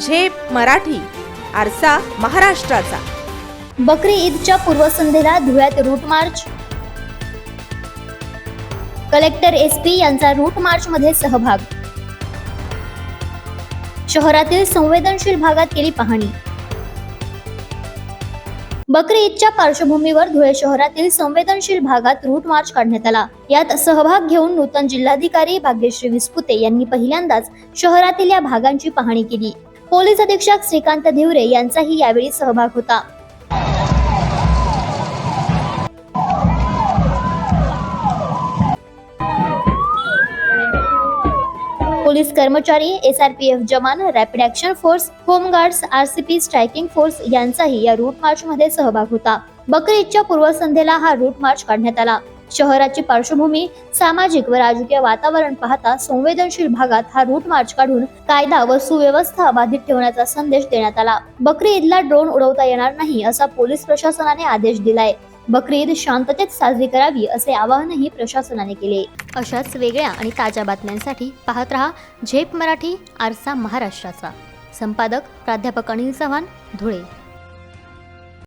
झेप मराठी आरसा महाराष्ट्राचा. बकरी ईदच्या पूर्वसंध्येला धुळ्यात route march. Collector S P यांचा रूट मार्च मध्ये सहभाग. शहरातील संवेदनशील भागात केली पाहणी. बकरी ईदच्या पार्श्वभूमीवर धुळे शहरातील संवेदनशील भागात रूट मार्च काढण्यात आला. यात सहभाग घेऊन नूतन जिल्हाधिकारी भाग्यश्री विस्पुते यांनी पहिल्यांदाच शहरातील या भागांची पाहणी केली. पोलीस अधीक्षक श्रीकांत धिवरे यांचाही यावेळी सहभाग होता. पोलीस कर्मचारी एस आर पी एफ जवान rapid action force home guards RCP striking force यांचाही या रूट मार्च मध्ये सहभाग होता. बकरीदच्या पूर्वसंध्येला हा रूट मार्च काढण्यात आला. शहराची पार्श्वभूमी सामाजिक व राजकीय वातावरण पाहता संवेदनशील भागात हा रूट मार्च काढून कायदा व सुव्यवस्था बाधित ठेवण्याचा संदेश देण्यात आला. बकरी ईदला ड्रोन उडवता येणार नाही असा पोलीस प्रशासनाने आदेश दिलाय. बकरी ईद शांततेत साजरी करावी असे आवाहनही प्रशासनाने केले. अशाच वेगळ्या आणि ताज्या बातम्यांसाठी पाहत रहा झेप मराठी आरसा महाराष्ट्राचा. संपादक प्राध्यापक अनिल चव्हाण धुळे.